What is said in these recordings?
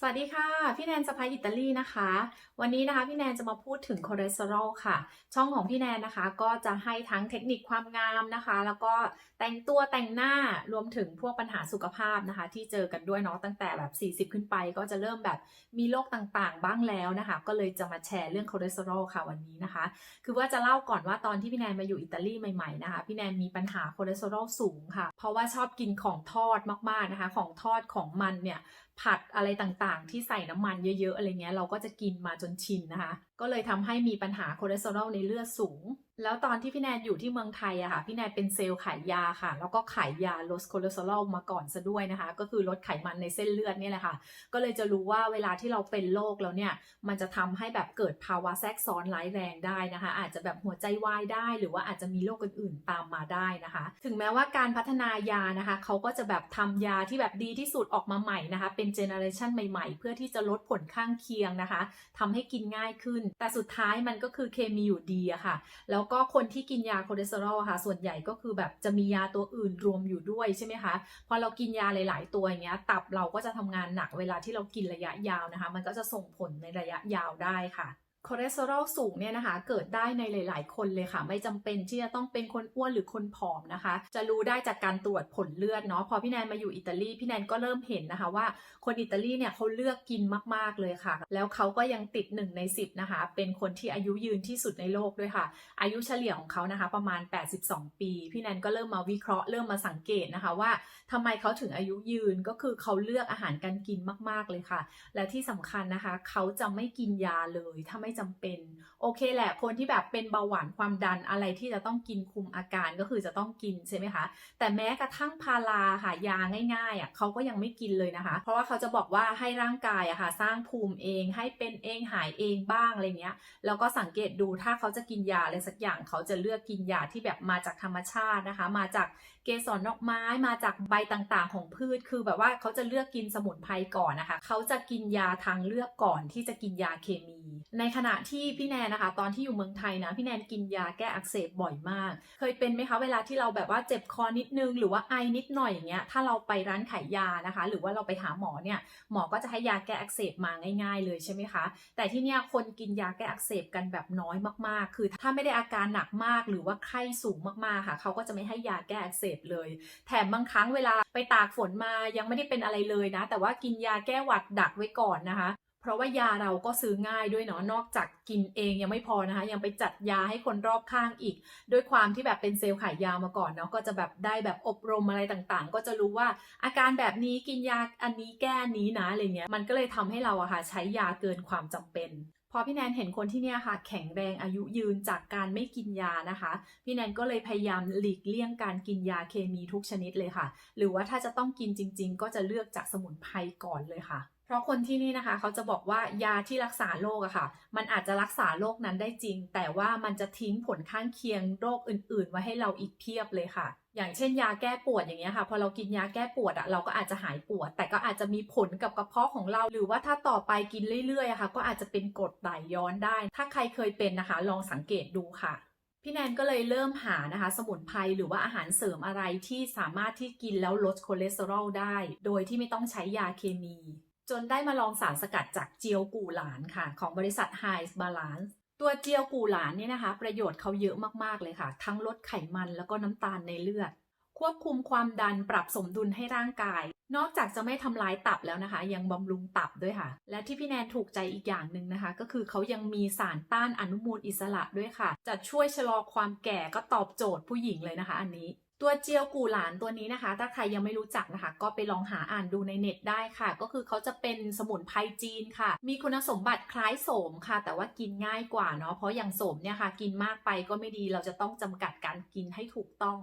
สวัสดีค่ะ พี่แนนสะพายอิตาลีนะคะ วันนี้นะคะ พี่แนนจะมาพูดถึงคอเลสเตอรอลค่ะ ช่องของพี่แนนนะคะ ก็จะให้ทั้งเทคนิคความงามนะคะ แล้วก็แต่งตัวแต่งหน้ารวมถึงพวกปัญหาสุขภาพนะคะ ที่เจอกันด้วยเนาะตั้งแต่แบบ 40 ขึ้นไป ก็จะเริ่มแบบมีโรคต่างๆ บ้างแล้วนะคะ ก็เลยจะมาแชร์เรื่องคอเลสเตอรอลค่ะวันนี้นะคะ คือว่าจะเล่าก่อนว่าตอนที่พี่แนนมาอยู่อิตาลีใหม่ๆนะคะพี่แนนมีปัญหาคอเลสเตอรอลสูงค่ะ เพราะว่าชอบกินของทอดมากๆนะคะ ของทอดของมันเนี่ยผัดอะไรต่างๆที่ใส่น้ำมันเยอะๆอะไรเงี้ยเราก็จะกินมาจนชินนะคะ ก็เลยทำให้มีปัญหาคอเลสเตอรอลในเลือดสูง แล้วตอนที่พี่แนนอยู่ที่เมืองไทยอะค่ะ พี่แนนเป็นเซลล์ขายยาค่ะ แล้วก็ขายยาลดคอเลสเตอรอลมาก่อนซะด้วยนะคะ ก็คือลดไขมันในเส้นเลือดนี่แหละค่ะ ก็เลยจะรู้ว่าเวลาที่เราเป็นโรคแล้วเนี่ย มันจะทำให้แบบเกิดภาวะแทรกซ้อนร้ายแรงได้นะคะ อาจจะแบบหัวใจวายได้ หรือว่าอาจจะมีโรคอื่นๆตามมาได้นะคะ ถึงแม้ว่าการพัฒนายานะคะ เขาก็จะแบบทำยาที่แบบดีที่สุดออกมาใหม่นะคะ เป็นเจเนอเรชันใหม่ ๆ เพื่อที่จะลดผลข้างเคียงนะคะทำให้กินง่ายขึ้นแต่สุดท้ายมันก็คือเคมีอยู่ดีอะค่ะ แล้วก็คนที่กินยาคอเลสเตอรอลค่ะ ส่วนใหญ่ก็คือแบบจะมียาตัวอื่นรวมอยู่ด้วยใช่ไหมคะ พอเรากินยาหลาย ๆ ตัวอย่างเงี้ย ตับเราก็จะทำงานหนักเวลาที่เรากินระยะยาวนะคะ มันก็จะส่งผลในระยะยาวได้ค่ะ คอเลสเตอรอลสูงเนี่ยนะคะ เกิดได้ในหลาย ๆ คนเลยค่ะ ไม่จำเป็นที่จะต้องเป็นคนอ้วนหรือคนผอมนะคะ จะรู้ได้จากการตรวจผลเลือดเนาะพอพี่แนนมาอยู่อิตาลีพี่แนนก็เริ่มเห็นนะคะว่าคนอิตาลีเนี่ยเขาเลือกกินมาก ๆ เลยค่ะ แล้วเขาก็ยังติดหนึ่งใน 10 นะคะ เป็นคนที่อายุยืนที่สุดในโลกด้วยค่ะ อายุเฉลี่ยของเขานะคะ ประมาณ 82 ปี พี่แนนก็เริ่มมาวิเคราะห์เริ่มมาสังเกตนะคะว่าทำไมเขาถึงอายุยืนก็คือเขาเลือกอาหารการกินมาก ๆ เลยค่ะ และที่สำคัญนะคะ เขาจะไม่กินยาเลยถ้าไม่จำเป็น โอเคแหละ คนที่แบบเป็นเบาหวานความดันอะไรที่จะต้องกินคุมอาการก็คือจะต้องกินใช่ไหมคะ แต่แม้กระทั่งพาราค่ะยาง่ายๆอะเขาก็ยังไม่กินเลยนะคะ เพราะว่าเขาจะบอกว่าให้ร่างกายอะค่ะ สร้างภูมิเองให้เป็นเองหายเองบ้างอะไรเงี้ยแล้วก็สังเกตดูถ้าเขาจะกินยาอะไรสักอย่างเขาจะเลือกกินยาที่แบบมาจากธรรมชาตินะคะ มาจากเกสรดอกไม้มาจากใบต่างๆ ของพืชคือแบบว่าเขาจะเลือกกินสมุนไพรก่อนนะคะ เขาจะกินยาทางเลือกก่อนที่จะกินยาเคมีในขขณะที่พี่แนนนะคะ ตอนที่อยู่เมืองไทยนะ พี่แนนกินยาแก้อักเสบบ่อยมาก เคยเป็นไหมคะเวลาที่เราแบบว่าเจ็บคอนิดนึง หรือว่าไอนิดหน่อยอย่างเงี้ยถ้าเราไปร้านขายยานะคะ หรือว่าเราไปหาหมอเนี่ยหมอก็จะให้ยาแก้อักเสบมาง่าย ๆ เลยใช่ไหมคะแต่ที่เนี่ยคนกินยาแก้อักเสบกันแบบน้อยมากๆ คือถ้าไม่ได้อาการหนักมากหรือว่าไข้สูงมากๆค่ะ เขาก็จะไม่ให้ยาแก้อักเสบเลย แถมบางครั้งเวลาไปตากฝนมายังไม่ได้เป็นอะไรเลยนะ แต่ว่ากินยาแก้หวัดดักไว้ก่อนนะคะ เพราะว่ายาเราก็ซื้อง่ายด้วยเนาะนอกจากกินเองยังไม่พอนะคะ ยังไปจัดยาให้คนรอบข้างอีก ด้วยความที่แบบเป็นเซลล์ขายยามาก่อนเนาะก็จะแบบได้แบบอบรมอะไรต่างๆ ก็จะรู้ว่าอาการแบบนี้กินยาอันนี้แก้นนี้นะอะไรเงี้ยมันก็เลยทำให้เราอะค่ะใช้ยาเกินความจำเป็นพอพี่แนนเห็นคนที่เนี่ยค่ะ แข็งแรงอายุยืนจากการไม่กินยานะคะ พี่แนนก็เลยพยายามหลีกเลี่ยงการกินยาเคมีทุกชนิดเลยค่ะ หรือว่าถ้าจะต้องกินจริง ๆ ก็จะเลือกจากสมุนไพรก่อนเลยค่ะ เพราะคนที่นี่นะคะ เขาจะบอกว่ายาที่รักษาโรคอะค่ะ มันอาจจะรักษาโรคนั้นได้จริง แต่ว่ามันจะทิ้งผลข้างเคียงโรคอื่นๆ ไว้ให้เราอีกเพียบเลยค่ะ อย่างเช่นยาแก้ปวดอย่างเงี้ยค่ะ พอเรากินยาแก้ปวดอะเราก็อาจจะหายปวด แต่ก็อาจจะมีผลกับกระเพาะของเรา หรือว่าถ้าต่อไปกินเรื่อยๆอะค่ะ ก็อาจจะเป็นกรดไหลย้อนได้ ถ้าใครเคยเป็นนะคะ ลองสังเกตดูค่ะพี่แนนก็เลยเริ่มหานะคะ สมุนไพรหรือว่าอาหารเสริมอะไรที่สามารถที่กินแล้วลดคอเลสเตอรอลได้ โดยที่ไม่ต้องใช้ยาเคมี จนได้มาลองสารสกัดจากเจียวกู่หลานค่ะ ของบริษัท High Balance ตัวเจียวกู่หลานเนี่ยนะคะ ประโยชน์เขาเยอะมากๆเลยค่ะ ทั้งลดไขมันแล้วก็น้ำตาลในเลือด ควบคุมความดันปรับสมดุลให้ร่างกาย นอกจากจะไม่ทำลายตับแล้วนะคะ ยังบำรุงตับด้วยค่ะ และที่พี่แนนถูกใจอีกอย่างหนึ่งนะคะ ก็คือเขายังมีสารต้านอนุมูลอิสระด้วยค่ะ จะช่วยชะลอความแก่ก็ตอบโจทย์ผู้หญิงเลยนะคะ อันนี้ ตัวเจียวกู่หลานตัวนี้นะคะ ถ้าใครยังไม่รู้จักนะคะ ก็ไปลองหาอ่านดูในเน็ตได้ค่ะ ก็คือเขาจะเป็นสมุนไพรจีนค่ะ มีคุณสมบัติคล้ายโสมค่ะ แต่ว่ากินง่ายกว่าเนาะเพราะอย่างโสมเนี่ยค่ะ กินมากไปก็ไม่ดีเราจะต้องจำกัดการกินให้ถูกต้อง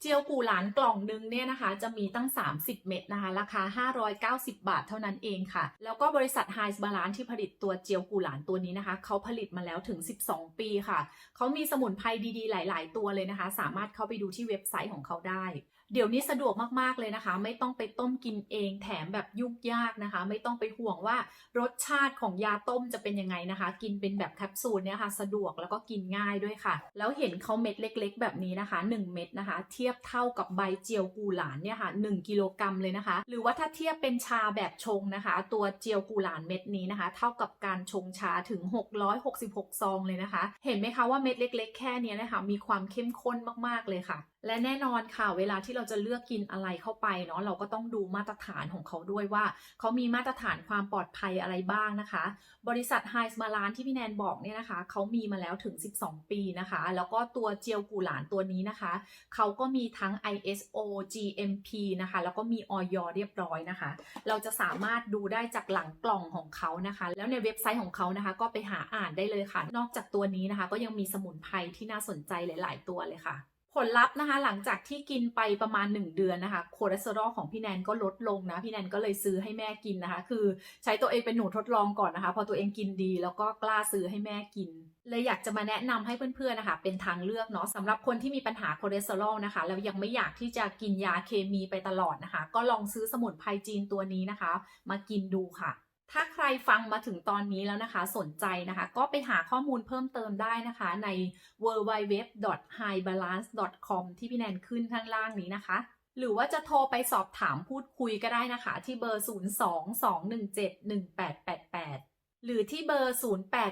เจียวกูหลานกล่องนึงเนี่ยนะคะ จะมีตั้ง 30 เม็ดนะคะ ราคา 590 บาทเท่านั้นเองค่ะ แล้วก็บริษัท h i บาลานที่ผลิตตัวเจียวกูหลานตัวนี้นะคะ เขาผลิตมาแล้วถึง 12 ปีค่ะ เขามีสมุนไพรดีๆ หลาย ๆ ตัวเลยนะคะ สามารถเข้าไปดูที่เว็บไซต์ของเขาได้ เดี๋ยวนี้สะดวกมากๆเลยนะคะ ไม่ต้องไปต้มกินเองแถมแบบยุ่งยากนะคะ ไม่ต้องไปห่วงว่ารสชาติของยาต้มจะเป็นยังไงนะคะ กินเป็นแบบแคปซูลเนี่ยค่ะ สะดวกแล้วก็กินง่ายด้วยค่ะ แล้วเห็นเขาเม็ดเล็ก ๆ แบบนี้นะคะ 1 เม็ดนะคะเทียบเท่ากับใบเจียวกูหลานเนี่ยค่ะ1กิโลกรัมเลยนะคะ หรือว่าถ้าเทียบเป็นชาแบบชงนะคะ ตัวเจียวกูหลานเม็ดนี้นะคะ เท่ากับการชงชาถึง 666 ซองเลยนะคะ เห็นไหมคะว่าเม็ดเล็ก ๆ แค่เนี้ยนะคะ มีความเข้มข้นมากๆเลยค่ะและแน่นอนค่ะเวลาที่เราจะเลือกกินอะไรเข้าไปเนาะเราก็ต้องดูมาตรฐานของเขาด้วยว่า เขามีมาตรฐานความปลอดภัยอะไรบ้างนะคะ บริษัทไฮส์มาลานที่พี่แนนบอกเนี่ยนะคะ เขามีมาแล้วถึง 12 ปีนะคะ แล้วก็ตัวเจียวกูหลานตัวนี้นะคะ เขาก็มีทั้ง ISO GMP นะคะ แล้วก็มีออยเรียบร้อยนะคะ เราจะสามารถดูได้จากหลังกล่องของเขานะคะ แล้วในเว็บไซต์ของเขานะคะ ก็ไปหาอ่านได้เลยค่ะ นอกจากตัวนี้นะคะ ก็ยังมีสมุนไพรที่น่าสนใจหลาย ๆ ตัวเลยค่ะ ผลลัพธ์นะคะ หลังจากที่กินไปประมาณ 1 เดือนนะคะคอเลสเตอรอลของพี่แนนก็ลดลงนะ พี่แนนก็เลยซื้อให้แม่กินนะคะ คือใช้ตัวเองเป็นหนูทดลองก่อนนะคะ พอตัวเองกินดีแล้วก็กล้าซื้อให้แม่กิน เลยอยากจะมาแนะนำให้เพื่อนๆนะคะ เป็นทางเลือกเนาะสำหรับคนที่มีปัญหาคอเลสเตอรอลนะคะ แล้วยังไม่อยากที่จะกินยาเคมีไปตลอดนะคะ ก็ลองซื้อสมุนไพรจีนตัวนี้นะคะ มากินดูค่ะ ถ้าใครฟังมาถึงตอนนี้แล้วนะคะ สนใจนะคะ ก็ไปหาข้อมูลเพิ่มเติมได้นะคะใน www.highbalance.com ที่พี่แนนขึ้นข้างล่างนี้นะคะ หรือว่าจะโทรไปสอบถามพูดคุยก็ได้นะคะ ที่เบอร์ 022171888 หรือที่เบอร์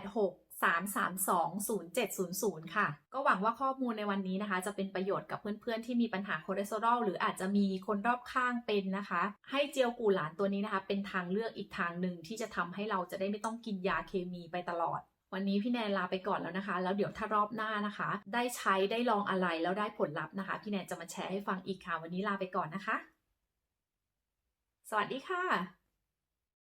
086 0700 ค่ะ ก็หวังว่าข้อมูลในวันนี้นะคะ จะเป็นประโยชน์กับเพื่อนๆ ที่มีปัญหาคอเลสเตอรอลหรืออาจจะมีคนรอบข้างเป็นนะคะ ให้เจียวกูหลานตัวนี้นะคะ เป็นทางเลือกอีกทางหนึ่งที่จะทำให้เราจะได้ไม่ต้องกินยาเคมีไปตลอด วันนี้พี่แนนลาไปก่อนแล้วนะคะ แล้วเดี๋ยวถ้ารอบหน้านะคะ ได้ใช้ได้ลองอะไรแล้วได้ผลลัพธ์นะคะ พี่แนนจะมาแชร์ให้ฟังอีกค่ะ วันนี้ลาไปก่อนนะคะ สวัสดีค่ะ